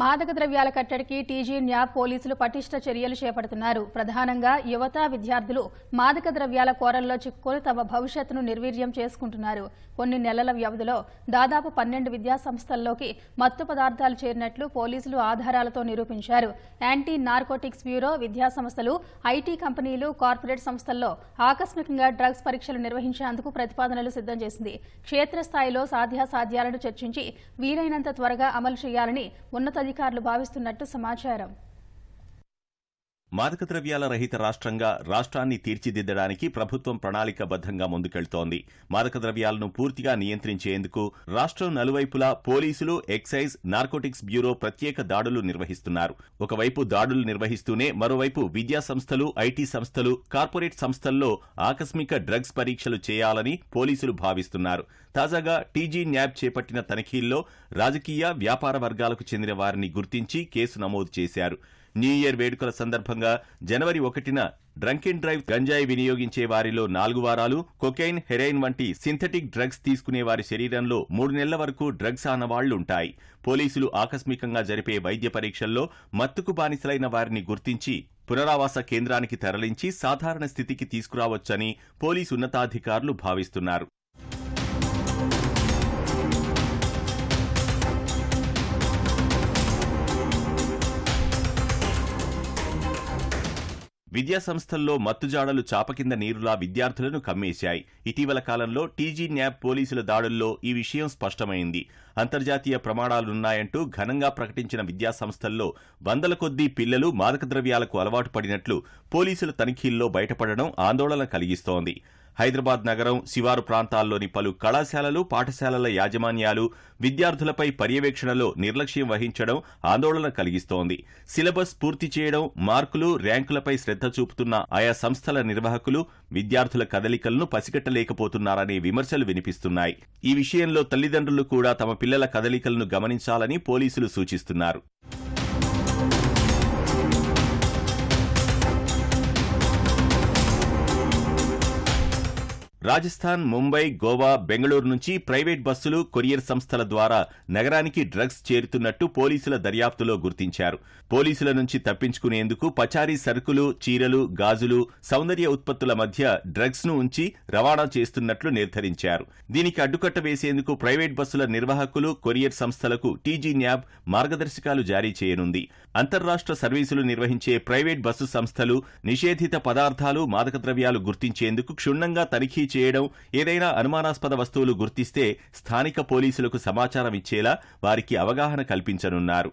మాదక ద్రవ్యాల కట్టడికి టీజీ న్యాబ్ పోలీసులు పటిష్ట చర్యలు చేపడుతున్నారు. ప్రధానంగా యువత విద్యార్థులు మాదక ద్రవ్యాల కోరల్లో చిక్కుకొని తమ భవిష్యత్తును నిర్వీర్యం చేసుకుంటున్నారు. కొన్ని నెలల వ్యవధిలో దాదాపు పన్నెండు విద్యాసంస్థల్లోకి మత్తు పదార్థాలు చేరినట్లు పోలీసులు ఆధారాలతో నిరూపించారు. యాంటీ నార్కోటిక్స్ బ్యూరో విద్యాసంస్థలు ఐటీ కంపెనీలు కార్పొరేట్ సంస్థల్లో ఆకస్మికంగా డ్రగ్స్ పరీక్షలు నిర్వహించేందుకు ప్రతిపాదనలు సిద్ధం చేసింది. క్షేత్రస్థాయిలో సాధ్యాసాధ్యాలను చర్చించి వీలైనంత త్వరగా అమలు చేయాలని ఉన్నత అధికారులు భావిస్తున్నట్టు సమాచారం. మాదకద్రవ్యాల రహిత రాష్ట్రంగా రాష్ట్రాన్ని తీర్చిదిద్దడానికి ప్రభుత్వం ప్రణాళికబద్ధంగా ముందుకెళ్తోంది. మాదకద్రవ్యాలను పూర్తిగా నియంత్రించేందుకు రాష్ట్రం నలువైపులా పోలీసులు ఎక్సైజ్ నార్కోటిక్స్ బ్యూరో ప్రత్యేక దాడులు నిర్వహిస్తున్నారు. ఒకవైపు దాడులు నిర్వహిస్తూనే మరోవైపు విద్యా సంస్థలు ఐటీ సంస్థలు కార్పొరేట్ సంస్థల్లో ఆకస్మిక డ్రగ్స్ పరీక్షలు చేయాలని పోలీసులు భావిస్తున్నారు. తాజాగా టీజీ న్యాబ్ చేపట్టిన తనిఖీల్లో రాజకీయ వ్యాపార వర్గాలకు చెందిన వారిని గుర్తించి కేసు నమోదు చేశారు. న్యూ ఇయర్ వేడుకల సందర్భంగా జనవరి ఒకటిన డ్రంక్ అండ్ డ్రైవ్ గంజాయి వినియోగించే వారిలో నాలుగు వారాలు కొకైన్ హెరైన్ వంటి సింథటిక్ డ్రగ్స్ తీసుకునే వారి శరీరంలో మూడు నెలల వరకు డ్రగ్స్ ఆనవాళ్ళుంటాయి పోలీసులు ఆకస్మికంగా జరిపే వైద్య పరీక్షల్లో మత్తుకు బానిసలైన వారిని గుర్తించి పునరావాస కేంద్రానికి తరలించి సాధారణ స్థితికి తీసుకురావచ్చని పోలీసు ఉన్నతాధికారులు భావిస్తున్నారు. విద్యాసంస్థల్లో మత్తుజాడలు చాపకింద నీరులా విద్యార్థులను కమ్మేశాయి. ఇటీవల కాలంలో టీజీ న్యాబ్ పోలీసుల దాడుల్లో ఈ విషయం స్పష్టమైంది. అంతర్జాతీయ ప్రమాణాలున్నాయంటూ ఘనంగా ప్రకటించిన విద్యాసంస్థల్లో వందల కొద్దీ పిల్లలు మాదకద్రవ్యాలకు అలవాటు పడినట్లు పోలీసుల తనిఖీల్లో బయటపడడం ఆందోళన కలిగిస్తోంది. హైదరాబాద్ నగరం శివారు ప్రాంతాల్లోని పలు కళాశాలలు పాఠశాలల యాజమాన్యాలు విద్యార్థులపై పర్యవేక్షణలో నిర్లక్ష్యం వహించడం ఆందోళన కలిగిస్తోంది. సిలబస్ పూర్తి చేయడం మార్కులు ర్యాంకులపై శ్రద్ధ చూపుతున్న ఆయా సంస్థల నిర్వాహకులు విద్యార్థుల కదలికలను పసిగట్టలేకపోతున్నారనే విమర్శలు వినిపిస్తున్నాయి. ఈ విషయంలో తల్లిదండ్రులు కూడా తమ పిల్లల కదలికలను గమనించాలని పోలీసులు సూచిస్తున్నారు. రాజస్థాన్ ముంబై గోవా బెంగళూరు నుంచి ప్రైవేట్ బస్సులు కొరియర్ సంస్థల ద్వారా నగరానికి డ్రగ్స్ చేరుతున్నట్టు పోలీసుల దర్యాప్తులో గుర్తించారు. పోలీసుల నుంచి తప్పించుకునేందుకు పచారీ సరుకులు చీరలు గాజులు సౌందర్య ఉత్పత్తుల మధ్య డ్రగ్స్ను ఉంచి రవాణా చేస్తున్నట్లు నిర్ధారించారు. దీనికి అడ్డుకట్ట వేసేందుకు ప్రైవేట్ బస్సుల నిర్వాహకులు కొరియర్ సంస్థలకు టీజీ న్యాబ్ మార్గదర్శకాలు జారీ చేయనుంది. అంతర్రాష్ట్ర సర్వీసులు నిర్వహించే ప్రైవేట్ బస్సు సంస్థలు నిషేధిత పదార్థాలు మాదక ద్రవ్యాలు గుర్తించేందుకు క్షుణ్ణంగా తనిఖీ చేయడం ఏదైనా అనుమానాస్పద వస్తువులు గుర్తిస్తే స్థానిక పోలీసులకు సమాచారం ఇచ్చేలా వారికి అవగాహన కల్పించనున్నారు.